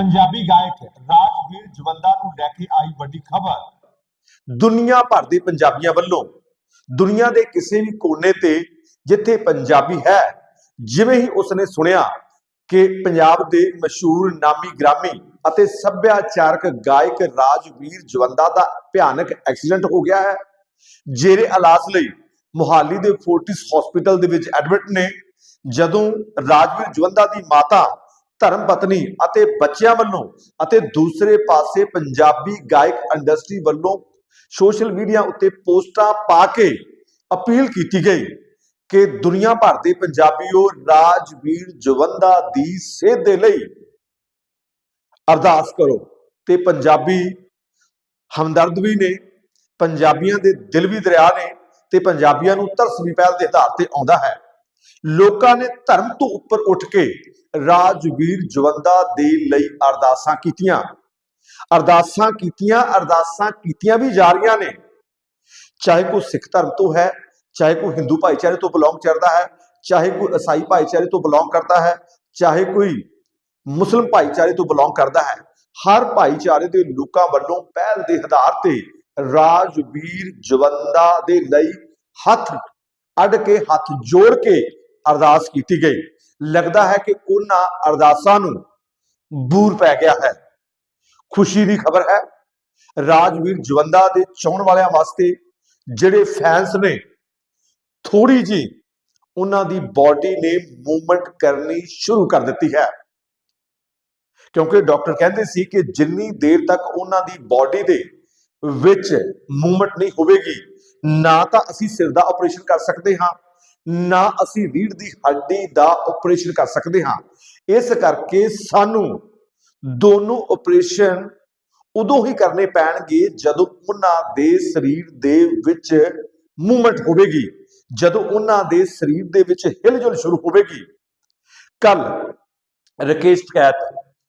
ਪੰਜਾਬੀ ਗਾਇਕ ਰਾਜਵੀਰ ਜਵੰਦਾ ਨੂੰ ਲੈ ਕੇ ਆਈ ਵੱਡੀ ਖਬਰ। ਦੁਨੀਆ ਭਰ ਦੇ ਪੰਜਾਬੀਆਂ ਵੱਲੋਂ ਦੁਨੀਆ ਦੇ ਕਿਸੇ ਵੀ ਕੋਨੇ ਤੇ ਜਿੱਥੇ ਪੰਜਾਬੀ ਹੈ, ਜਿਵੇਂ ਹੀ ਉਸਨੇ ਸੁਣਿਆ ਕਿ ਪੰਜਾਬ ਦੇ ਮਸ਼ਹੂਰ ਨਾਮੀ ਗ੍ਰਾਮੀ ਅਤੇ ਸੱਭਿਆਚਾਰਕ ਗਾਇਕ ਰਾਜਵੀਰ ਜਵੰਦਾ ਦਾ ਭਿਆਨਕ ਐਕਸੀਡੈਂਟ ਹੋ ਗਿਆ ਹੈ ਜੇਰੇ ਇਲਾਜ ਲਈ ਮੁਹਾਲੀ ਦੇ ਫੋਰਟਿਸ ਹਸਪੀਟਲ ਦੇ ਵਿੱਚ ਐਡਮਿਟ ਨੇ। ਜਦੋਂ ਰਾਜਵੀਰ ਜਵੰਦਾ ਦੀ ਮਾਤਾ ਧਰਮ ਪਤਨੀ ਅਤੇ ਬੱਚਿਆਂ ਵੱਲੋਂ ਅਤੇ ਦੂਸਰੇ ਪਾਸੇ ਪੰਜਾਬੀ ਗਾਇਕ ਇੰਡਸਟਰੀ ਵੱਲੋਂ ਸੋਸ਼ਲ ਮੀਡੀਆ ਉੱਤੇ ਪੋਸਟਾਂ ਪਾ ਕੇ ਅਪੀਲ ਕੀਤੀ ਗਈ ਕਿ ਦੁਨੀਆ ਭਰ ਦੇ ਪੰਜਾਬੀਓ ਰਾਜਵੀਰ ਜਵੰਦਾ ਦੀ ਸਿਹਤ ਦੇ ਲਈ ਅਰਦਾਸ ਕਰੋ। ਤੇ ਪੰਜਾਬੀ ਹਮਦਰਦ ਵੀ ਨੇ, ਪੰਜਾਬੀਆਂ ਦੇ ਦਿਲ ਵੀ ਦਰਿਆ ਨੇ ਤੇ ਪੰਜਾਬੀਆਂ ਨੂੰ ਤਰਸ ਵੀ ਪਹਿਲ ਦੇ ਆਧਾਰ ਤੇ ਆਉਂਦਾ ਹੈ। ਲੋਕਾਂ ਨੇ ਧਰਮ ਤੋਂ ਉੱਪਰ ਉੱਠ ਕੇ ਰਾਜਵੀਰ ਜਵੰਦਾ ਦੇ ਲਈ ਅਰਦਾਸਾਂ ਕੀਤੀਆਂ। ਅਰਦਾਸਾਂ ਕੀਤੀਆਂ ਅਰਦਾਸਾਂ ਕੀਤੀਆਂ ਵੀ ਜਾ ਰਹੀਆਂ ਨੇ। ਚਾਹੇ ਕੋਈ ਸਿੱਖ ਧਰਮ ਤੋਂ ਹੈ, ਚਾਹੇ ਕੋਈ ਹਿੰਦੂ ਭਾਈਚਾਰੇ ਤੋਂ ਬਿਲੋਂਗ ਕਰਦਾ ਹੈ, ਚਾਹੇ ਕੋਈ ਈਸਾਈ ਭਾਈਚਾਰੇ ਤੋਂ ਬਿਲੋਂਗ ਕਰਦਾ ਹੈ, ਚਾਹੇ ਕੋਈ ਮੁਸਲਮ ਭਾਈਚਾਰੇ ਤੋਂ ਬਿਲੋਂਗ ਕਰਦਾ ਹੈ, ਹਰ ਭਾਈਚਾਰੇ ਦੇ ਲੋਕਾਂ ਵੱਲੋਂ ਪਹਿਲ ਦੇ ਆਧਾਰ ਤੇ ਰਾਜਵੀਰ ਜਵੰਦਾ ਦੇ ਲਈ ਹੱਥ ਅੱਡ ਕੇ, ਹੱਥ ਜੋੜ ਕੇ ਅਰਦਾਸ ਕੀਤੀ ਗਈ। ਲੱਗਦਾ ਹੈ ਕਿ ਉਹਨਾਂ ਅਰਦਾਸਾਂ ਨੂੰ ਬੂਰ ਪੈ ਗਿਆ ਹੈ। ਖੁਸ਼ੀ ਦੀ ਖਬਰ ਹੈ, ਰਾਜਵੀਰ ਜਵੰਦਾ ਦੇ ਚਾਹਣ ਵਾਲਿਆਂ ਵਾਸਤੇ ਜਿਹੜੇ ਫੈਨਸ ਨੇ ਥੋੜੀ ਜੀ ਉਹਨਾਂ ਦੀ ਬਾਡੀ ਨੇ ਮੂਵਮੈਂਟ ਕਰਨੀ ਸ਼ੁਰੂ ਕਰ ਦਿੱਤੀ ਹੈ। ਕਿਉਂਕਿ ਡਾਕਟਰ ਕਹਿੰਦੇ ਸੀ ਕਿ ਜਿੰਨੀ ਦੇਰ ਤੱਕ ਉਹਨਾਂ ਦੀ ਬਾਡੀ ਦੇ ਵਿੱਚ ਮੂਵਮੈਂਟ ਨਹੀਂ ਹੋਵੇਗੀ, ਨਾ ਤਾਂ ਅਸੀਂ ਸਿਰ ਦਾ ਆਪਰੇਸ਼ਨ ਕਰ ਸਕਦੇ ਹਾਂ ਨਾ ਅਸੀਂ ਰੀੜ ਦੀ ਹੱਡੀ ਦਾ ਆਪਰੇਸ਼ਨ ਕਰ ਸਕਦੇ ਹਾਂ। ਇਸ ਕਰਕੇ ਸਾਨੂੰ ਦੋਨੋਂ ਆਪਰੇਸ਼ਨ ਉਦੋਂ ਹੀ ਕਰਨੇ ਪੈਣਗੇ ਜਦੋਂ ਉਹਨਾਂ ਦੇ ਸਰੀਰ ਦੇ ਵਿੱਚ ਮੂਵਮੈਂਟ ਹੋਵੇਗੀ। ਜਦੋਂ ਉਹਨਾਂ ਦੇ ਸਰੀਰ ਦੇ ਵਿੱਚ ਹਿਲਜੁਲ ਸ਼ੁਰੂ ਹੋਵੇਗੀ। ਕੱਲ ਰਕੇਸ਼ ਟਕੈਤ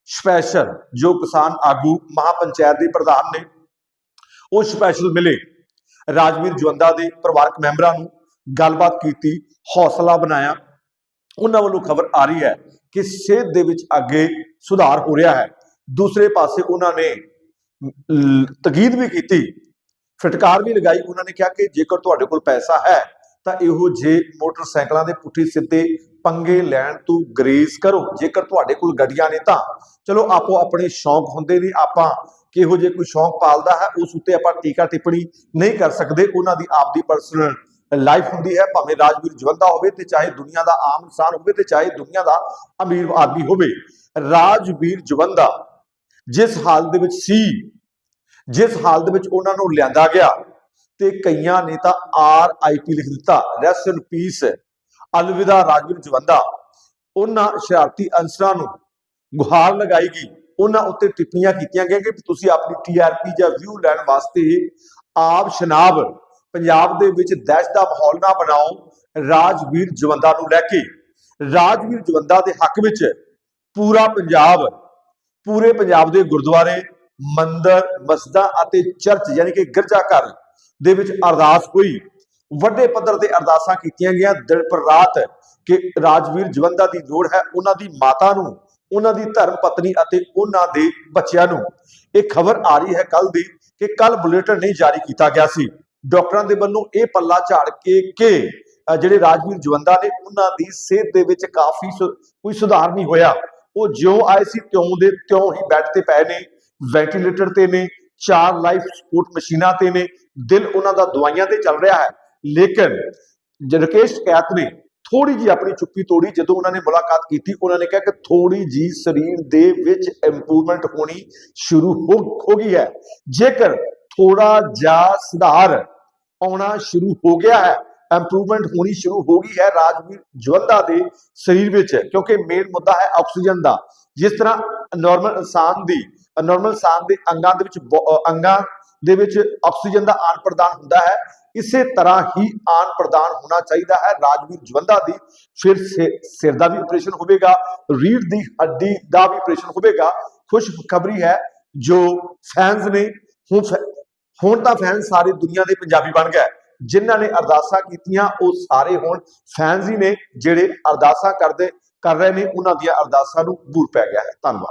ਸਪੈਸ਼ਲ ਜੋ ਕਿਸਾਨ ਆਗੂ ਮਹਾਪੰਚਾਇਤ ਦੇ ਪ੍ਰਧਾਨ ਨੇ, ਉਹ ਸਪੈਸ਼ਲ ਮਿਲੇ। ਰਾਜਵੀਰ ਜਵੰਦਾ ਦੇ ਪਰਿਵਾਰਕ ਮੈਂਬਰਾਂ ਨੂੰ ਗੱਲਬਾਤ ਕੀਤੀ, ਹੌਸਲਾ ਬਣਾਇਆ। ਉਹਨਾਂ ਵੱਲੋਂ ਖਬਰ ਆ ਰਹੀ ਹੈ ਕਿ ਸਿਹਤ ਦੇ ਵਿੱਚ ਅੱਗੇ ਸੁਧਾਰ ਹੋ ਰਿਹਾ ਹੈ। ਦੂਸਰੇ ਪਾਸੇ ਉਹਨਾਂ ਨੇ ਲ- ਤਕੀਦ ਵੀ ਕੀਤੀ, ਫਟਕਾਰ ਵੀ ਲਗਾਈ। ਉਹਨਾਂ ਨੇ ਕਿਹਾ ਕਿ ਜੇਕਰ ਤੁਹਾਡੇ ਕੋਲ ਪੈਸਾ ਹੈ, ਤਾਂ ਇਹੋ ਜੇ ਮੋਟਰਸਾਈਕਲਾਂ ਦੇ ਪੁੱਠੇ ਸਿੱਧੇ ਪੰਗੇ ਲੈਣ ਤੋਂ ਗਰੇਜ਼ ਕਰੋ। ਜੇਕਰ ਤੁਹਾਡੇ ਕੋਲ ਗੱਡੀਆਂ ਨੇ ਤਾਂ। ਚਲੋ, ਆਪੋ ਆਪਣੇ ਸ਼ੌਂਕ ਹੁੰਦੇ ਨੇ। ਆਪਾਂ ਕਿਹੋ ਜੇ ਕੋਈ ਸ਼ੌਂਕ ਪਾਲਦਾ ਹੈ, ਉਸ ਉੱਤੇ ਆਪਾਂ ਟੀਕਾ ਟਿੱਪਣੀ ਨਹੀਂ ਕਰ ਸਕਦੇ। ਉਹਨਾਂ ਦੀ ਆਪਦੀ ਪਰਸਨਲ ਲਾਈਫ ਹੁੰਦੀ ਹੈ, ਭਾਵੇਂ ਰਾਜਵੀਰ ਜਵੰਦਾ ਹੋਵੇ ਤੇ ਚਾਹੇ ਦੁਨੀਆ ਦਾ ਆਮ ਇਨਸਾਨ ਹੋਵੇ ਤੇ ਚਾਹੇ ਦੁਨੀਆ ਦਾ ਅਮੀਰ ਆਦਮੀ ਹੋਵੇ, ਰਾਜਵੀਰ ਜਵੰਦਾ ਜਿਸ ਹਾਲ ਦੇ ਵਿੱਚ ਸੀ, ਜਿਸ ਹਾਲ ਦੇ ਵਿੱਚ ਉਹਨਾਂ ਨੂੰ ਲਿਆਂਦਾ ਗਿਆ ਤੇ ਕਈਆਂ ਨੇ ਤਾਂ ਆਰ ਆਈ ਪੀ ਲਿਖ ਦਿੱਤਾ ਰੈਸਟ ਇਨ ਪੀਸ ਅਲਵਿਦਾ ਰਾਜਵੀਰ ਜਵੰਦਾ। ਉਹਨਾਂ ਸ਼ਰਾਰਤੀ ਅੰਸਰਾਂ ਨੂੰ ਗੁਹਾਰ ਲਗਾਈ ਗਈ, ਉਹਨਾਂ ਉੱਤੇ ਟਿੱਪਣੀਆਂ ਕੀਤੀਆਂ ਗਈਆਂ ਕਿ ਤੁਸੀਂ ਆਪਣੀ ਟੀਆਰਪੀ ਜਾਂ ਵਿਊ ਲੈਣ ਵਾਸਤੇ ਆਪ ਸ਼ਨਾਬ ਪੰਜਾਬ ਦੇ ਵਿੱਚ ਦਹਿਸ਼ਤ ਦਾ ਮਾਹੌਲ ਨਾ ਬਣਾਓ, ਰਾਜਵੀਰ ਜਵੰਦਾ ਨੂੰ ਲੈ ਕੇ। ਰਾਜਵੀਰ ਜਵੰਦਾ ਦੇ ਹੱਕ ਵਿੱਚ ਪੂਰਾ ਪੰਜਾਬ, ਪੂਰੇ ਪੰਜਾਬ ਦੇ ਗੁਰਦੁਆਰੇ, ਮੰਦਰ, ਮਸਜਿਦਾਂ ਅਤੇ ਚਰਚ ਯਾਨੀ ਕਿ ਗਿਰਜਾ ਘਰ ਦੇ ਵਿੱਚ ਅਰਦਾਸ ਹੋਈ। ਵੱਡੇ ਪੱਧਰ ਤੇ ਅਰਦਾਸਾਂ ਕੀਤੀਆਂ ਗਈਆਂ। ਦਿਨ ਪਰ ਰਾਤ ਕਿ ਰਾਜਵੀਰ ਜਵੰਦਾ ਦੀ ਲੋੜ ਹੈ ਉਹਨਾਂ ਦੀ ਮਾਤਾ ਨੂੰ, ਉਹਨਾਂ ਦੀ ਧਰਮ ਪਤਨੀ ਅਤੇ ਉਹਨਾਂ ਦੇ ਬੱਚਿਆਂ ਨੂੰ। ਇਹ ਖਬਰ ਆ ਰਹੀ ਹੈ ਕੱਲ ਦੀ ਕਿ ਕੱਲ ਬੁਲੇਟਿਨ ਨਹੀਂ ਜਾਰੀ ਕੀਤਾ ਗਿਆ ਸੀ। ਡਾਕਟਰਾਂ ਦੇ ਵੱਲੋਂ ਇਹ ਪੱਲਾ ਝਾੜ ਕੇ ਕਿ ਜਿਹੜੇ ਰਾਜਵੀਰ ਜਵੰਦਾ ਨੇ, ਉਹਨਾਂ ਦੀ ਸਿਹਤ ਦੇ ਵਿੱਚ ਕਾਫੀ ਕੋਈ ਸੁਧਾਰ ਨਹੀਂ ਹੋਇਆ। ਉਹ ਜਿਉਂ ਆਏ ਸੀ, ਤਿਉਂ ਦੇ ਤਿਉਂ ਹੀ ਬੈੱਡ ਤੇ ਪਏ ਨੇ, ਵੈਂਟੀਲੇਟਰ ਤੇ ਨੇ, ਚਾਰ ਲਾਈਫ ਸਪੋਰਟ ਮਸ਼ੀਨਾਂ ਤੇ ਨੇ ਦਿਲ ਉਹਨਾਂ ਦਾ ਦਵਾਈਆਂ ਤੇ ਚੱਲ ਰਿਹਾ ਹੈ। ਲੇਕਿਨ ਜ- ਕੈਤ ਨੇ ਥੋੜੀ ਜੀ ਆਪਣੀ ਚੁੱਪੀ ਤੋੜੀ, ਜਦੋਂ ਉਹਨਾਂ ਨੇ ਮੁਲਾਕਾਤ ਕੀਤੀ, ਉਹਨਾਂ ਨੇ ਕਿਹਾ ਕਿ ਥੋੜੀ ਜੀ ਸਰੀਰ ਦੇ ਵਿੱਚ ਇੰਪਰੂਵਮੈਂਟ ਹੋਣੀ ਸ਼ੁਰੂ ਹੋ ਹੋ ਗਈ ਹੈ। ਜੇਕਰ ਥੋੜਾ ਜਿਹਾ ਸੁਧਾਰ ਆਉਣਾ ਸ਼ੁਰੂ ਹੋ ਗਿਆ ਹੈ। ਇੰਪਰੂਵਮੈਂਟ ਹੋਣੀ ਸ਼ੁਰੂ ਹੋ ਗਈ ਹੈ ਰਾਜਵੀਰ ਜਵੰਦਾ ਦੇ ਸਰੀਰ ਵਿੱਚ, ਕਿਉਂਕਿ ਮੇਨ ਮੁੱਦਾ ਹੈ ਆਕਸੀਜਨ ਦਾ। ਜਿਸ ਤਰ੍ਹਾਂ ਨਾਰਮਲ ਇਨਸਾਨ ਦੀ ਨਾਰਮਲ ਇਨਸਾਨ ਦੇ ਅੰਗਾਂ ਦੇ ਵਿੱਚ ਅੰਗਾਂ ਦੇ ਵਿੱਚ ਆਕਸੀਜਨ ਦਾ ਆਨ ਪ੍ਰਦਾਨ ਹੁੰਦਾ ਹੈ। ਇਸੇ ਤਰ੍ਹਾਂ ਹੀ ਆਨ ਪ੍ਰਦਾਨ ਹੋਣਾ ਚਾਹੀਦਾ ਹੈ ਰਾਜਵੀਰ ਜਵੰਦਾ ਦੀ। ਫਿਰ ਸਿ- ਸਿਰ ਦਾ ਵੀ ਆਪਰੇਸ਼ਨ ਹੋਵੇਗਾ ਰੀੜ ਦੀ ਹੱਡੀ ਦਾ ਵੀ ਆਪਰੇਸ਼ਨ ਹੋਵੇਗਾ। ਖੁਸ਼ ਖਬਰੀ ਹੈ ਜੋ ਫੈਨਸ ਨੇ, ਹੁਣ ਹੁਣ ਤਾਂ ਫੈਨ ਸਾਰੇ ਦੁਨੀਆ ਦੇ ਪੰਜਾਬੀ ਬਣ ਗਏ ਜਿਨ੍ਹਾਂ ਨੇ ਅਰਦਾਸਾਂ ਕੀਤੀਆਂ, ਉਹ ਸਾਰੇ ਹੁਣ ਫੈਨਸ ਹੀ ਨੇ ਜਿਹੜੇ ਅਰਦਾਸਾਂ ਕਰਦੇ, ਕਰ ਰਹੇ ਨੇ, ਉਹਨਾਂ ਦੀਆਂ ਅਰਦਾਸਾਂ ਨੂੰ ਬੂਰ ਪੈ ਗਿਆ ਹੈ। ਧੰਨਵਾਦ।